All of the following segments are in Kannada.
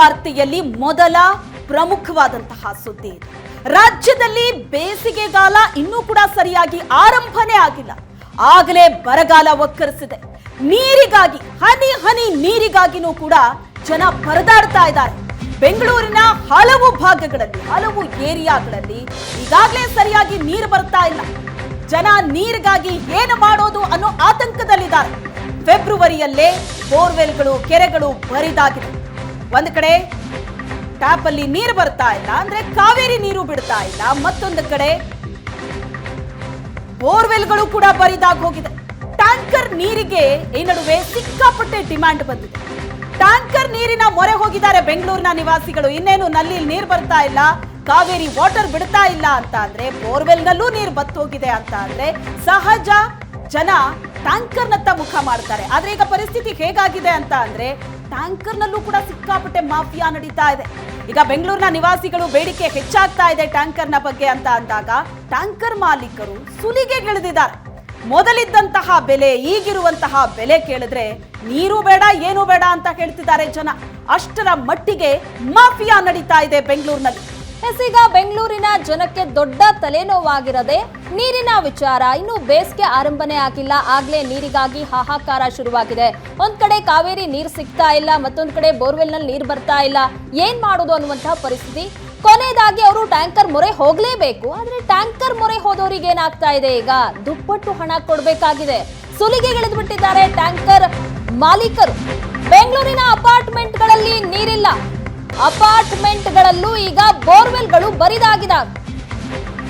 ವಾರ್ತೆಯಲ್ಲಿ ಮೊದಲ ಪ್ರಮುಖವಾದಂತಹ ಸುದ್ದಿ ರಾಜ್ಯದಲ್ಲಿ ಬೇಸಿಗೆಗಾಲ ಇನ್ನೂ ಕೂಡ ಸರಿಯಾಗಿ ಆರಂಭನೇ ಆಗಿಲ್ಲ. ಆಗಲೇ ಬರಗಾಲ ಒಕ್ಕರಿಸಿದೆ. ನೀರಿಗಾಗಿ, ಹನಿ ಹನಿ ನೀರಿಗಾಗಿನೂ ಕೂಡ ಜನ ಪರದಾಡ್ತಾ ಇದ್ದಾರೆ. ಬೆಂಗಳೂರಿನ ಹಲವು ಭಾಗಗಳಲ್ಲಿ, ಹಲವು ಏರಿಯಾಗಳಲ್ಲಿ ಈಗಾಗಲೇ ಸರಿಯಾಗಿ ನೀರು ಬರ್ತಾ ಇಲ್ಲ. ಜನ ನೀರಿಗಾಗಿ ಏನು ಮಾಡೋದು ಅನ್ನೋ ಆತಂಕದಲ್ಲಿದ್ದಾರೆ. ಫೆಬ್ರವರಿಯಲ್ಲೇ ಬೋರ್ವೆಲ್ಗಳು, ಕೆರೆಗಳು ಬರಿದಾಗಿದೆ ಒಂದು ಕಡೆ ಟ್ಯಾಪ್ ಅಲ್ಲಿ ನೀರು ಬರ್ತಾ ಇಲ್ಲ, ಅಂದ್ರೆ ಕಾವೇರಿ ನೀರು ಬಿಡ್ತಾ ಇಲ್ಲ, ಮತ್ತೊಂದು ಕಡೆ ಬೋರ್ವೆಲ್ಗಳು ಕೂಡ ಬರಿದಾಗ್ ಹೋಗಿದೆ. ಟ್ಯಾಂಕರ್ ನೀರಿಗೆ ಈ ನಡುವೆ ಸಿಕ್ಕಾಪಟ್ಟೆ ಡಿಮ್ಯಾಂಡ್ ಬಂದಿದೆ. ಟ್ಯಾಂಕರ್ ನೀರಿನ ಮೊರೆ ಹೋಗಿದ್ದಾರೆ ಬೆಂಗಳೂರಿನ ನಿವಾಸಿಗಳು. ಇನ್ನೇನು ನಲ್ಲಿ ನೀರು ಬರ್ತಾ ಇಲ್ಲ, ಕಾವೇರಿ ವಾಟರ್ ಬಿಡ್ತಾ ಇಲ್ಲ ಅಂತ ಅಂದ್ರೆ, ಬೋರ್ವೆಲ್ನಲ್ಲೂ ನೀರು ಬತ್ತು ಹೋಗಿದೆ ಅಂತ ಅಂದ್ರೆ ಸಹಜ ಜನ ಟ್ಯಾಂಕರ್ನತ್ತ ಮುಖ ಮಾಡ್ತಾರೆ. ಆದ್ರೆ ಈಗ ಪರಿಸ್ಥಿತಿ ಹೇಗಾಗಿದೆ ಅಂತ ಅಂದ್ರೆ ಟ್ಯಾಂಕರ್ನಲ್ಲೂ ಕೂಡ ಸಿಕ್ಕಾಪಟ್ಟೆ ಮಾಫಿಯಾ ನಡೀತಾ ಇದೆ. ಈಗ ಬೆಂಗಳೂರಿನ ನಿವಾಸಿಗಳು ಬೇಡಿಕೆ ಹೆಚ್ಚಾಗ್ತಾ ಇದೆ ಟ್ಯಾಂಕರ್ನ ಬಗ್ಗೆ ಅಂತ ಅಂದಾಗ ಟ್ಯಾಂಕರ್ ಮಾಲೀಕರು ಸುಲಿಗೆಗಿಳಿದಿದ್ದಾರೆ ಮೊದಲಿದ್ದಂತಹ ಬೆಲೆ, ಈಗಿರುವಂತಹ ಬೆಲೆ ಕೇಳಿದ್ರೆ ನೀರು ಬೇಡ, ಏನು ಬೇಡ ಅಂತ ಹೇಳ್ತಿದ್ದಾರೆ ಜನ. ಅಷ್ಟರ ಮಟ್ಟಿಗೆ ಮಾಫಿಯಾ ನಡೀತಾ ಇದೆ ಬೆಂಗಳೂರಿನಲ್ಲಿ. ಈಗ ಬೆಂಗಳೂರಿನ ಜನಕ್ಕೆ ದೊಡ್ಡ ತಲೆನೋವಾಗಿರದೆ ನೀರಿನ ವಿಚಾರ ಇನ್ನು ಬೇಸಿಗೆ ಆರಂಭನೆ ಆಗಿಲ್ಲ. ಆಗ್ಲೇ ನೀರಿಗಾಗಿ ಹಾಹಾಕಾರ ಶುರುವಾಗಿದೆ. ಒಂದ್ ಕಡೆ ಕಾವೇರಿ ನೀರ್ ಸಿಗ್ತಾ ಇಲ್ಲ, ಮತ್ತೊಂದ್ ಕಡೆ ಬೋರ್ವೆಲ್ನಲ್ಲಿ ನೀರ್ ಬರ್ತಾ ಇಲ್ಲ. ಏನ್ ಮಾಡೋದು ಅನ್ನುವಂತಹ ಪರಿಸ್ಥಿತಿ? ಕೊನೆಯದಾಗಿ ಅವರು ಟ್ಯಾಂಕರ್ ಮೊರೆ ಹೋಗ್ಲೇಬೇಕು. ಆದ್ರೆ ಟ್ಯಾಂಕರ್ ಮೊರೆ ಹೋದವರಿಗೆ ಏನಾಗ್ತಾ ಇದೆ? ಈಗ ದುಪ್ಪಟ್ಟು ಹಣ ಕೊಡ್ಬೇಕಾಗಿದೆ. ಸುಲಿಗೆಗಿಳಿದು ಬಿಟ್ಟಿದ್ದಾರೆ ಟ್ಯಾಂಕರ್ ಮಾಲೀಕರು. ಬೆಂಗಳೂರಿನ ಅಪಾರ್ಟ್ಮೆಂಟ್ಗಳಲ್ಲಿ ನೀರಿಲ್ಲ. ಅಪಾರ್ಟ್ಮೆಂಟ್ಗಳಲ್ಲೂ ಈಗ ಬೋರ್ವೆಲ್ಗಳು ಬರಿದಾಗಿದ್ದಾವೆ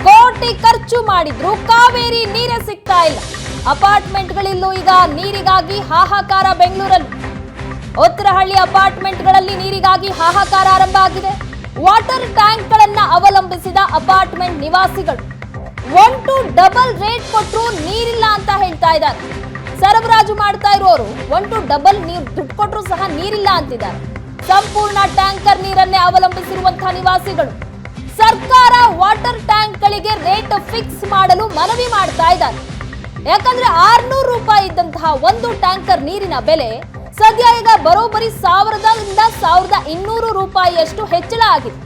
ಕೋಟಿ ಖರ್ಚು ಮಾಡಿದ್ರು ಕಾವೇರಿ ನೀರೇ ಸಿಗ್ತಾ ಇಲ್ಲ. ಅಪಾರ್ಟ್ಮೆಂಟ್ಗಳಿಲ್ಲೂ ಈಗ ನೀರಿಗಾಗಿ ಹಾಹಾಕಾರ ಬೆಂಗಳೂರಲ್ಲಿ. ಉತ್ತರಹಳ್ಳಿ ಅಪಾರ್ಟ್ಮೆಂಟ್ಗಳಲ್ಲಿ ನೀರಿಗಾಗಿ ಹಾಹಾಕಾರ ಆರಂಭ ಆಗಿದೆ. ವಾಟರ್ ಟ್ಯಾಂಕ್ಗಳನ್ನ ಅವಲಂಬಿಸಿದ ಅಪಾರ್ಟ್ಮೆಂಟ್ ನಿವಾಸಿಗಳು. ಒನ್ ಟು ಡಬಲ್ ರೇಟ್ ಕೊಟ್ಟರು ನೀರಿಲ್ಲ ಅಂತ ಹೇಳ್ತಾ ಇದ್ದಾರೆ. ಸರಬರಾಜು ಮಾಡ್ತಾ ಇರುವವರು ಒನ್ ಟು ಡಬಲ್ ನೀರು ದುಡ್ಡು ಕೊಟ್ಟರು ಸಹ ನೀರಿಲ್ಲ ಅಂತಿದ್ದಾರೆ. ಸಂಪೂರ್ಣ ಟ್ಯಾಂಕರ್ ನೀರನ್ನೇ ಅವಲಂಬಿಸಿರುವಂತಹ ನಿವಾಸಿಗಳು. ಸರ್ಕಾರ ವಾಟರ್ ಟ್ಯಾಂಕ್ ಗಳಿಗೆ ರೇಟ್ ಫಿಕ್ಸ್ ಮಾಡಲು ಮನವಿ ಮಾಡ್ತಾ ಇದ್ದಾರೆ. ಯಾಕಂದ್ರೆ ಆರ್ನೂರು ರೂಪಾಯಿ ಇದ್ದಂತಹ ಒಂದು ಟ್ಯಾಂಕರ್ ನೀರಿನ ಬೆಲೆ ಸದ್ಯ ಈಗ ಬರೋಬ್ಬರಿ ಸಾವಿರದಿಂದ ಸಾವಿರದ ಇನ್ನೂರು ರೂಪಾಯಿಯಷ್ಟು ಹೆಚ್ಚಳ ಆಗಿದೆ.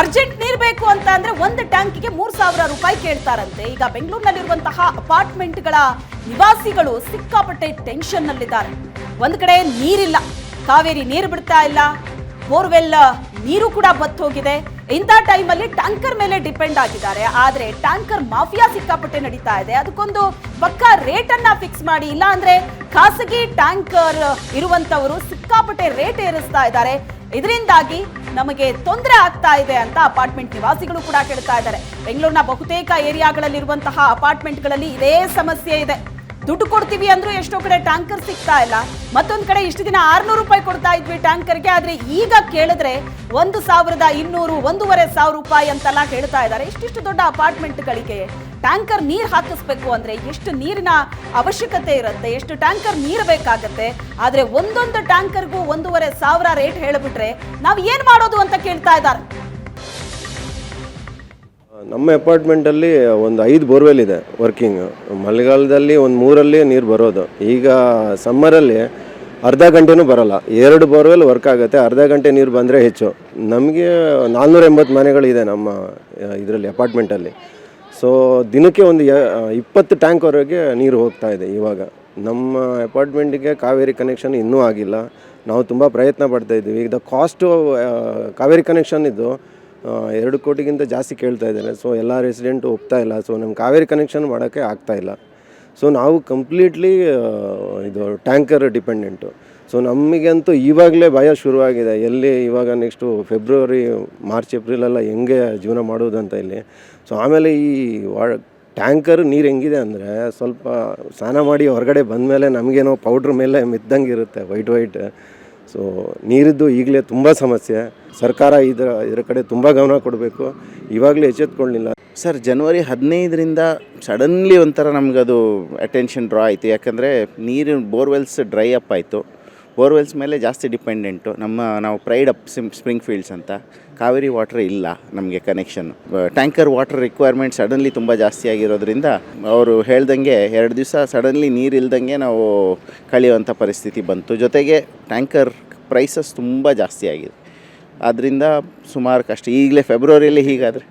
ಅರ್ಜೆಂಟ್ ನೀರ್ ಬೇಕು ಅಂತ ಅಂದ್ರೆ ಒಂದು ಟ್ಯಾಂಕಿಗೆ ಮೂರ್ ಸಾವಿರ ರೂಪಾಯಿ ಕೇಳ್ತಾರಂತೆ. ಈಗ ಬೆಂಗಳೂರಿನಲ್ಲಿರುವಂತಹ ಅಪಾರ್ಟ್ಮೆಂಟ್ಗಳ ನಿವಾಸಿಗಳು ಸಿಕ್ಕಾಪಟ್ಟೆ ಟೆನ್ಷನ್ ನಲ್ಲಿದ್ದಾರೆ ಒಂದ್ ಕಡೆ ನೀರಿಲ್ಲ. ಕಾವೇರಿ ನೀರು ಬಿಡ್ತಾ ಇಲ್ಲ. ಬೋರ್ವೆಲ್ ನೀರು ಕೂಡ ಬತ್ತು ಹೋಗಿದೆ ಇಂಥ ಟೈಮಲ್ಲಿ ಟ್ಯಾಂಕರ್ ಮೇಲೆ ಡಿಪೆಂಡ್ ಆಗಿದ್ದಾರೆ. ಆದರೆ ಟ್ಯಾಂಕರ್ ಮಾಫಿಯಾ ಸಿಕ್ಕಾಪಟ್ಟೆ ನಡೀತಾ ಇದೆ. ಅದಕ್ಕೊಂದು ಪಕ್ಕಾ ರೇಟನ್ನು ಫಿಕ್ಸ್ ಮಾಡಿ ಇಲ್ಲ ಅಂದ್ರೆ ಖಾಸಗಿ ಟ್ಯಾಂಕರ್ ಇರುವಂತವರು ಸಿಕ್ಕಾಪಟ್ಟೆ ರೇಟ್ ಏರಿಸ್ತಾ ಇದ್ದಾರೆ. ಇದರಿಂದಾಗಿ ನಮಗೆ ತೊಂದರೆ ಆಗ್ತಾ ಇದೆ ಅಂತ ಅಪಾರ್ಟ್ಮೆಂಟ್ ನಿವಾಸಿಗಳು ಕೂಡ ಕೇಳ್ತಾ ಇದ್ದಾರೆ. ಬೆಂಗಳೂರಿನ ಬಹುತೇಕ ಏರಿಯಾಗಳಲ್ಲಿರುವಂತಹ ಅಪಾರ್ಟ್ಮೆಂಟ್ಗಳಲ್ಲಿ ಇದೇ ಸಮಸ್ಯೆ ಇದೆ. ದುಡ್ಡು ಕೊಡ್ತೀವಿ ಅಂದ್ರೂ ಎಷ್ಟೋ ಕಡೆ ಟ್ಯಾಂಕರ್ ಸಿಗ್ತಾ ಇಲ್ಲ. ಮತ್ತೊಂದು ಕಡೆ ಇಷ್ಟು ದಿನ ಆರ್ನೂರು ರೂಪಾಯಿ ಕೊಡ್ತಾ ಇದ್ವಿ ಟ್ಯಾಂಕರ್ಗೆ. ಆದ್ರೆ ಈಗ ಕೇಳಿದ್ರೆ ಒಂದು ಸಾವಿರದ ಇನ್ನೂರು, ಒಂದೂವರೆ ಸಾವಿರ ರೂಪಾಯಿ ಅಂತೆಲ್ಲ ಹೇಳ್ತಾ ಇದ್ದಾರೆ. ಇಷ್ಟಿಷ್ಟು ದೊಡ್ಡ ಅಪಾರ್ಟ್ಮೆಂಟ್ಗಳಿಗೆ ಟ್ಯಾಂಕರ್ ನೀರು ಹಾಕಿಸ್ಬೇಕು ಅಂದ್ರೆ ಎಷ್ಟು ನೀರಿನ ಅವಶ್ಯಕತೆ ಇರುತ್ತೆ, ಎಷ್ಟು ಟ್ಯಾಂಕರ್ ನೀರು ಬೇಕಾಗತ್ತೆ. ಆದ್ರೆ ಒಂದೊಂದು ಟ್ಯಾಂಕರ್ಗೂ ಒಂದೂವರೆ ಸಾವಿರ ರೇಟ್ ಹೇಳಿಬಿಟ್ರೆ ನಾವು ಏನ್ ಮಾಡೋದು ಅಂತ ಕೇಳ್ತಾ ಇದ್ದಾರೆ. ನಮ್ಮ ಅಪಾರ್ಟ್ಮೆಂಟಲ್ಲಿ ಒಂದು ಐದು ಬೋರ್ವೆಲ್ ಇದೆ ವರ್ಕಿಂಗ್. ಮಳೆಗಾಲದಲ್ಲಿ ಒಂದು ಮೂರಲ್ಲಿ ನೀರು ಬರೋದು. ಈಗ ಸಮ್ಮರಲ್ಲಿ ಅರ್ಧ ಗಂಟೆನೂ ಬರಲ್ಲ. ಎರಡು ಬೋರ್ವೆಲ್ ವರ್ಕ್ ಆಗುತ್ತೆ. ಅರ್ಧ ಗಂಟೆ ನೀರು ಬಂದರೆ ಹೆಚ್ಚು. ನಮಗೆ ನಾಲ್ನೂರ ಎಂಬತ್ತು ಮನೆಗಳಿದೆ ನಮ್ಮ ಇದರಲ್ಲಿ ಅಪಾರ್ಟ್ಮೆಂಟಲ್ಲಿ. ಸೊ ದಿನಕ್ಕೆ ಒಂದು ಇಪ್ಪತ್ತು ಟ್ಯಾಂಕ್ವರೆಗೆ ನೀರು ಹೋಗ್ತಾ ಇದೆ ಇವಾಗ. ನಮ್ಮ ಅಪಾರ್ಟ್ಮೆಂಟಿಗೆ ಕಾವೇರಿ ಕನೆಕ್ಷನ್ ಇನ್ನೂ ಆಗಿಲ್ಲ. ನಾವು ತುಂಬ ಪ್ರಯತ್ನ ಪಡ್ತಾ ಇದ್ದೀವಿ. ಈಗ ಕಾಸ್ಟು ಕಾವೇರಿ ಕನೆಕ್ಷನ್ ಇದ್ದು ಎರಡು ಕೋಟಿಗಿಂತ ಜಾಸ್ತಿ ಕೇಳ್ತಾ ಇದ್ದಾರೆ ಸೊ ಎಲ್ಲ ರೆಸಿಡೆಂಟು ಒಪ್ತಾ ಇಲ್ಲ. ಸೊ ನಮ್ಮ ಕಾವೇರಿ ಕನೆಕ್ಷನ್ ಮಾಡೋಕ್ಕೆ ಇಲ್ಲ. ಸೊ ನಾವು ಕಂಪ್ಲೀಟ್ಲಿ ಇದು ಟ್ಯಾಂಕರ್ ಡಿಪೆಂಡೆಂಟು ಸೊ ನಮಗಂತೂ ಇವಾಗಲೇ ಭಯ ಶುರುವಾಗಿದೆ. ಎಲ್ಲಿ ಇವಾಗ ನೆಕ್ಸ್ಟು ಫೆಬ್ರವರಿ ಮಾರ್ಚ್ ಏಪ್ರಿಲೆಲ್ಲ ಹೆಂಗೆ ಜೀವನ ಮಾಡೋದು ಅಂತ ಇಲ್ಲಿ. ಸೊ ಆಮೇಲೆ ಈ ವಾ ಟ್ಯಾಂಕರ್ ನೀರು ಹೆಂಗಿದೆ ಅಂದರೆ ಸ್ವಲ್ಪ ಸ್ನಾನ ಮಾಡಿ ಹೊರಗಡೆ ಬಂದಮೇಲೆ ನಮಗೇನೋ ಪೌಡ್ರ್ ಮೇಲೆ ಮಿದ್ದಂಗೆ ಇರುತ್ತೆ ವೈಟ್ ವೈಟ್ ಸೊ ನೀರಿದ್ದು ಈಗಲೇ ತುಂಬ ಸಮಸ್ಯೆ. ಸರ್ಕಾರ ಇದರ ಇದರ ಕಡೆ ತುಂಬ ಗಮನ ಕೊಡಬೇಕು. ಇವಾಗಲೇ ಎಚ್ಚೆತ್ಕೊಳ್ಳಿಲ್ಲ ಸರ್, ಜನವರಿ ಹದಿನೈದರಿಂದ ಸಡನ್ಲಿ ಒಂಥರ ನಮಗದು ಅಟೆನ್ಷನ್ ಡ್ರಾ ಆಯಿತು. ಯಾಕಂದರೆ ನೀರಿನ ಬೋರ್ವೆಲ್ಸ್ ಡ್ರೈ ಅಪ್ ಆಯಿತು. ಬೋರ್ವೆಲ್ಸ್ ಮೇಲೆ ಜಾಸ್ತಿ ಡಿಪೆಂಡೆಂಟು ನಮ್ಮ, ನಾವು Pride up Sim Spring Fields ಅಂತ. ಕಾವೇರಿ ವಾಟರ್ ಇಲ್ಲ ನಮಗೆ connection tanker water requirement suddenly ತುಂಬ ಜಾಸ್ತಿ ಆಗಿರೋದ್ರಿಂದ ಅವರು ಹೇಳ್ದಂಗೆ ಎರಡು ದಿವಸ ಸಡನ್ಲಿ ನೀರು ಇಲ್ದಂಗೆ ನಾವು ಕಳೆಯುವಂಥ ಪರಿಸ್ಥಿತಿ ಬಂತು. ಜೊತೆಗೆ ಟ್ಯಾಂಕರ್ ಪ್ರೈಸಸ್ ತುಂಬ ಜಾಸ್ತಿ ಆಗಿದೆ. ಆದ್ದರಿಂದ ಸುಮಾರು ಕಷ್ಟ. ಈಗಲೇ ಫೆಬ್ರವರಿಯಲ್ಲಿ ಹೀಗಾದರೆ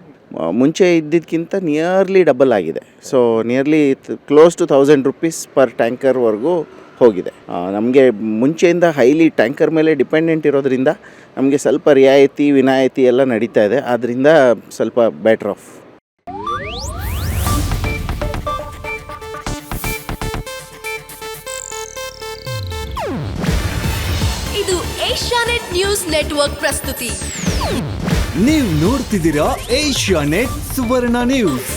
ಮುಂಚೆ ಇದ್ದಿದ್ದಕ್ಕಿಂತ ನಿಯರ್ಲಿ ಡಬಲ್ ಆಗಿದೆ. So nearly close to thousand rupees per ಟ್ಯಾಂಕರ್ವರೆಗೂ ಹೋಗಿದೆ. ನಮಗೆ ಮುಂಚೆಯಿಂದ ಹೈಲಿ ಟ್ಯಾಂಕರ್ ಮೇಲೆ ಡಿಪೆಂಡೆಂಟ್ ಇರೋದ್ರಿಂದ ನಮಗೆ ಸ್ವಲ್ಪ ರಿಯಾಯಿತಿ ವಿನಾಯಿತಿ ಎಲ್ಲ ನಡೀತಾ ಇದೆ. ಆದ್ದರಿಂದ ಸ್ವಲ್ಪ ಬೆಟ್ರ್ ಆಫ್ ಇದು ಏಷ್ಯಾನೆಟ್ ನ್ಯೂಸ್ ನೆಟ್ವರ್ಕ್ ಪ್ರಸ್ತುತಿ. ನೀವು ನೋಡ್ತಿದ್ದೀರಾ ಏಷ್ಯಾ ನೆಟ್ ಸುವರ್ಣ ನ್ಯೂಸ್.